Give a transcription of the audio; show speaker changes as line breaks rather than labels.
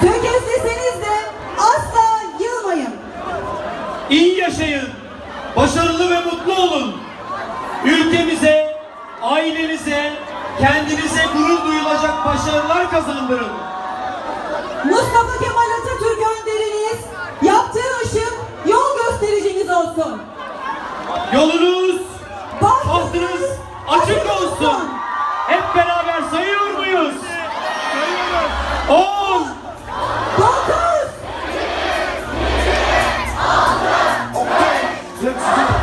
Tökezleseniz de asla yılmayın. İyi yaşayın, başarılı ve mutlu olun. Ülkemize, ailenize, kendinize gurur duyulacak başarılar kazandırın.
Mustafa Kemal Atatürk önderiniz, yaptığı ışık yol göstericiniz olsun.
Yolunuz,
bahtınız
açık olsun. Hep beraber sayıyor muyuz? Sayıyoruz. 10, Let's go.